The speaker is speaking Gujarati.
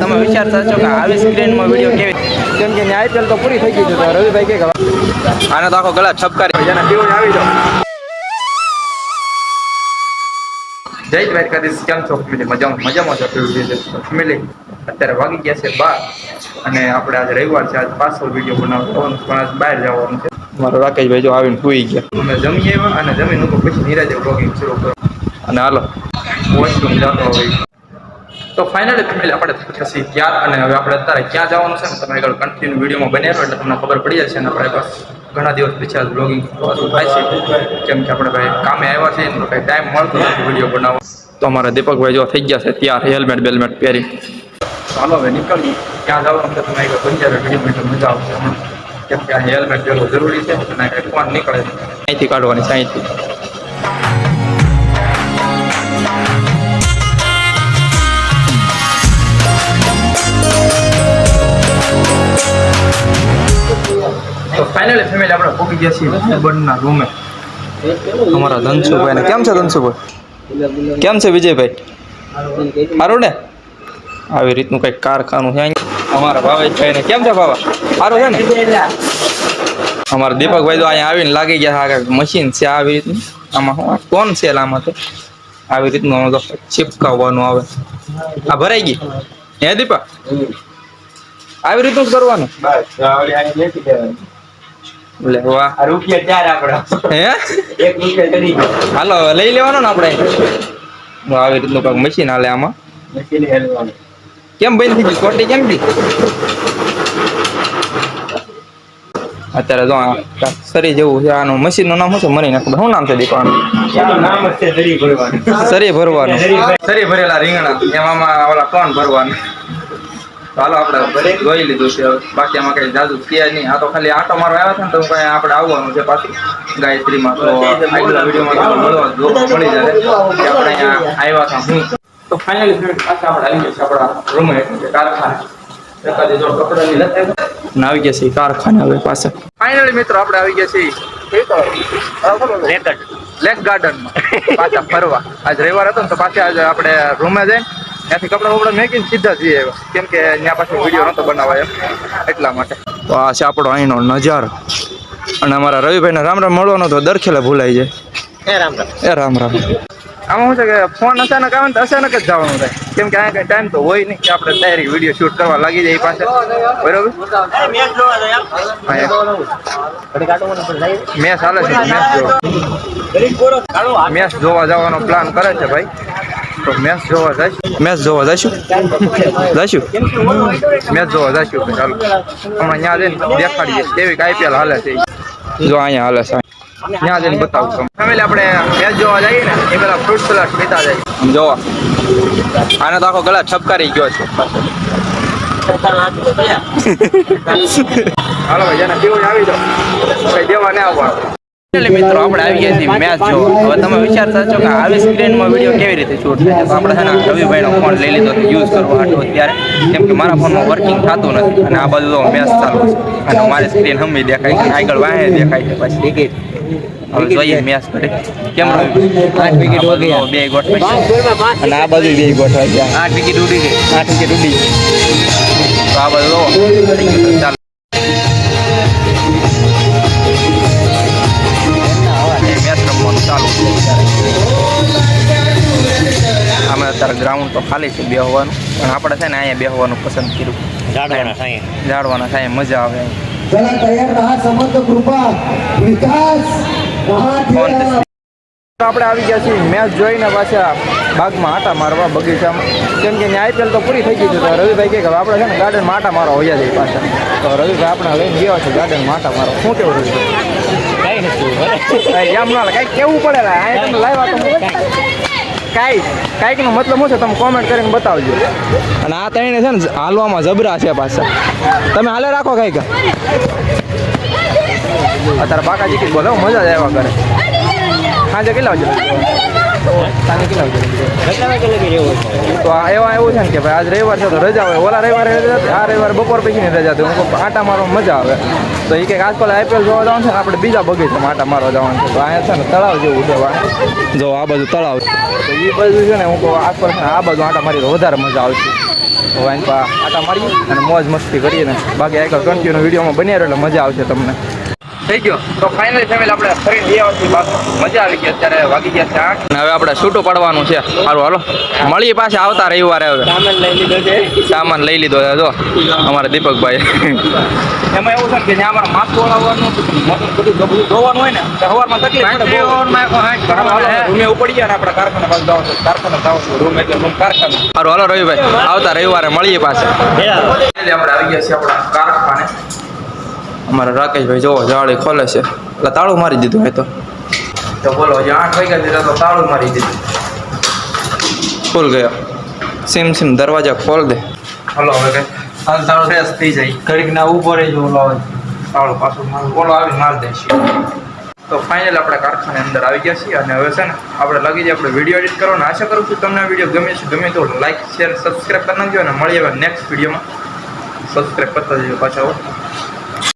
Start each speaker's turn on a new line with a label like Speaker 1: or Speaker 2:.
Speaker 1: તમે વિચારતા છો કે આવી સ્ક્રીનમાં વીડિયો કેવી
Speaker 2: કેમ કે આઈપીએલ તો પૂરી થઈ ગઈ છે તો રવિભાઈ કે
Speaker 1: આને તો આખો ગળા છપકારી
Speaker 2: જેને પીવું આવી જાઓ.
Speaker 1: જય દ્વારકાધીશ કેમ છો? ફેમિલી મજામાં? મજામાં છો? ફેમિલી અત્યારે વાગી ગયા છે બાર અને આપણે આજે રવિવાર છે. આજ પાછો વીડિયો બનાવવાનો પણ આજ બહાર જવાનું છે. મારો રાકેશભાઈ જો આવીને સુઈ ગયા. અમે જમી આવ્યા અને જમીન ઉપર પછી નિરાજે બ્લોગિંગ શરૂ કરો અને હાલો. વોશરૂમ જતો હોય. તો ફાઇનલી ફેમિલી આપણે થશે ક્યાં અને હવે આપણે અત્યારે ક્યાં જવાનું છે ને તમે આગળ કન્ટિન્યુ વિડીયોમાં બને રહો એટલે તમને ખબર પડી જશે અને આપણે બસ ઘણા દિવસ પછી આ બ્લોગિંગ થાય છે. કેમ કે આપણે ભાઈ કામે આવ્યા છે એનો કંઈ ટાઈમ મળતો નથી વીડિયો બનાવવા. તો અમારા દીપકભાઈ જો થઈ ગયા છે ત્યાં હેલ્મેટ બેલમેટ પહેરી. ચાલો હવે નીકળીએ. ક્યાં જવાનું છે તમે આગળ બની જાય વીડિયો એટલે મજા આવશે કેમ કે આ હેલ્મેટ પહેરવું જરૂરી છે, અને કોણ નીકળે અહીંથી કાઢવાની અહીંથી. ફાઇનલી ફેમિલી આપણે પોકી ગયા છીએ હસબન્ડના રૂમે અમારા ધનસુભાઈ ને. કેમ છે ધનસુભાઈ કેમ છે વિજયભાઈ? સારું ને? આવી રીતનું કંઈક કારખાનું છે અમારા ભાવેશભાઈ ને. કેમ છે બાબા સારું છે ને? અમારા દીપકભાઈ તો અહીંયા આવીને લાગી ગયા છે આ મશીન છે આવી રીતનું. આમાં શું આ કોણ છે આમાં તો? આવી રીતનું તો ચિપકાવવાનું આવે. આ ભરાઈ ગઈ? હે દીપા? આવી રીતનું જ કરવાનું? હાલો લઈ લેવાનો ને આપણે. આવી રીતનું કંઈક મશીન હાલે આમાં. કેમ બંધ થઈ ગયું? કોટી કેમ થી અત્યારે જો સરી જેવું છે આનું મશીનનું નામ શું છે? મને નથી શું નામ છે દીપાનું?
Speaker 2: નામ જ ભરવાનું.
Speaker 1: સરી ભરવાનું. સરી ભરેલા રીંગણા. એમાં ઓલા કોણ ભરવાનું? હાલો આપણે જોઈ લીધું છે. બાકી આમાં કઈ જાદુ થયા નહીં. આ તો ખાલી આટો મારો આવ્યા છે ને તો કઈ આપણે આવવાનું છે પાછું. ગાયત્રીમાં તો આગલા વિડીયોમાં મળવા જો મળી જાય. કે આપણે અહીંયા આવ્યા હતા હું. તો ફાઇનલી પાછા આપણે આવી ગયા છે આપણા રૂમે કારખાને. આવી ગયા છે કારખાને હવે પાછા. ફાઇનલી મિત્રો આપણે આવી ગયા છીએ લેક ગાર્ડનમાં. પાછા ફરવા. આજ રવિવાર હતો ને તો પાછા આજે આપણે રૂમે જઈને ત્યાંથી કપડા બપડા મેકીને સીધા જઈએ. કેમ કે ત્યાં પાછો વીડિયો નતો બનાવાય એમ. એટલા માટે. તો આ છે આપણો અહીંનો નજારો. અને અમારા રવિભાઈને રામ રામ મળવાનો તો દરખેલે ભૂલાઈ જાય.
Speaker 2: એ રામ રામ.
Speaker 1: એ રામ રામ. આમાં શું છે કે ફોન અચાનક આવે ને તો અચાનક જ જવાનું થાય. કેમ કે અહીંયા કઈ ટાઈમ તો હોય નહીં. કે આપણે ડાયરી વીડિયો શૂટ કરવા લાગી જાય પાસે. બરોબર?
Speaker 2: મેચ
Speaker 1: હાલે છે જોવા. મેચ જોવા જવાનો પ્લાન કરે છે ભાઈ. તો મેચ જોવા જઈશું મેચ જોવા જઈશું જઈશું મેચ જોવા જઈશું ચાલો હમણાં ત્યાં જઈને દેખાડીએ કેવી આઈપીએલ હાલે છે જો અહીંયા હાલે છે ત્યાં જઈને બતાવું તમે ફેમિલી આપણે મેચ જોવા જઈએ ને એ પેલા ફ્રૂટ સલાડ પીતા જાય જોવા આને તો આખો ગળા છપકારી ગયો છે હાલો ભાઈ જેને પીવું આવી જાઓ કઈ દેવા ના આવવાનું મિત્રો આપણે આવીએ છીએ મેચ જો હવે તમે વિચારતા છો કે આવી સ્ક્રીનમાં વીડિયો કેવી રીતે શૂટ થાય. તો આપણે છે ને રવિભાઈનો ફોન લઈ લીધો યુઝ કરવો હાટો અત્યારે. કેમ કે મારા ફોનમાં વર્કિંગ થતું નથી. અને આ બાજુ તો મેચ ચાલુ છે. અને મારી સ્ક્રીન હમી દેખાય છે આગળ વાહે દેખાય છે પછી. ટિકિટ હવે જોઈએ મેચ કરી. કેમ આઠ વિકેટ બે ગોઠવાઈ અને આ બાજુ બે ગોઠવાઈ ગયા. આઠ વિકેટ ઉડી ગઈ આઠ વિકેટ ઉડી તો આ બાજુ ચાલો. તો ખાલી છે બેહવાનું. પણ આપણે છે ને અહીંયા બેહવાનું પસંદ કર્યું.
Speaker 2: જાડવાના
Speaker 1: સાંય મજા આવે આપણે આવી ગયા છીએ મેચ જોઈને પાછા બાગમાં આટા મારવા બગીચામાં. કેમ કે આઈપીએલ તો પૂરી થઈ ગઈ છે. તો રવિભાઈ કહે કે આપણે છે ને ગાર્ડન માટા મારો હોયા જઈએ પાછા. તો રવિભાઈ આપણે લઈને ગયા છે ગાર્ડન માટા મારો શું કેવું રહ્યું
Speaker 2: કઈ નથી.
Speaker 1: એમ ના કઈ કેવું પડે લાવ્યા કાંઈ કાંઈકનો મતલબ શું છે? તમે કોમેન્ટ કરીને બતાવજો. અને આ ત્રણે છે ને હાલવામાં જબરા છે પાછા. તમે હાલે રાખો કાંઈક. અત્યારે બાકાજી કી બોલો મજા જ આવ્યા કરે. સાંજે કેટલા વાગે સાંજે કેટલા વાગે તો એવા એવું છે ને કે ભાઈ આજ રવિવાર છે તો રજા હોય. ઓલા રવિવારે આ રવિવારે બપોર પછીની રજા હતી. હું આટા મારવા મજા આવે. તો એ કંઈક આજકાલ આઈપીએલ જોવા જવાનું છે ને આપણે બીજા બગીચામાં આટા મારવા જવાનું છે. તો અહીંયા છે ને તળાવ જેવું છે જો આ બાજુ તળાવ. છે તો એ બાજુ છે ને હું કહું આજકાલ આ બાજુ આટા મારી તો વધારે મજા આવશે. પા આટા મારીએ અને મોજ મસ્તી કરીએ ને. બાકી આગળ કન્ટિન્યુ વિડીયોમાં બન્યા એટલે મજા આવશે તમને. થઈ ગયો. તો ફાઇનલી ફેમિલી આપણે ફરી બે પાછું મજા આવી ગઈ. અત્યારે વાગી ગયા છે આઠ. અને હવે આપણે છૂટું પડવાનું છે. સારું હાલો. મળીએ પાછા આવતા રવિવારે હવે.
Speaker 2: સામાન લઈ લીધો છે.
Speaker 1: સામાન લઈ લીધો છે જો. અમારા દીપકભાઈ. એમાં એવું છે કે જ્યાં અમારે માથું ઓળાવવાનું બધું ધોવાનું હોય ને સવારમાં તકલીફ રૂમે ઉપડી ગયા ને આપણે કારખાના પાસે જવાનું. કારખાના જવાનું રૂમ એટલે રૂમ કારખાના. સારું હાલો રવિભાઈ. આવતા રવિવારે મળીએ પાછા. આપણે આવી ગયા છીએ આપણા કારખાને. અમારા રાકેશભાઈ જોવો જાળી ખોલે છે. એટલે તાળું મારી દીધું હોય તો. તો બોલો હજી આઠ વાગ્યા દીધા તો તાળું મારી દીધું. ખોલ ગયો. સીમ સીમ દરવાજા ખોલ દે. હલો હવે કઈ. હાલ તાળું ફ્રેશ થઈ જાય.
Speaker 2: ઘડીક ના ઊભો રહેજો ઓલો આવે.
Speaker 1: તાળું પાછું મારું. બોલો આવી માર દે તો ફાઇનલ આપણે કારખાને અંદર આવી ગયા છીએ અને હવે છે ને આપણે લાગી જાય આપણે વીડિયો એડિટ કરવાનો. આશા કરું છું તમને વીડિયો ગમે છે ગમે તો લાઈક શેર સબસ્ક્રાઈબ કરી નાખજો અને મળીએ નેક્સ્ટ વિડીયોમાં સબસ્ક્રાઈબ કરતા જઈએ પાછા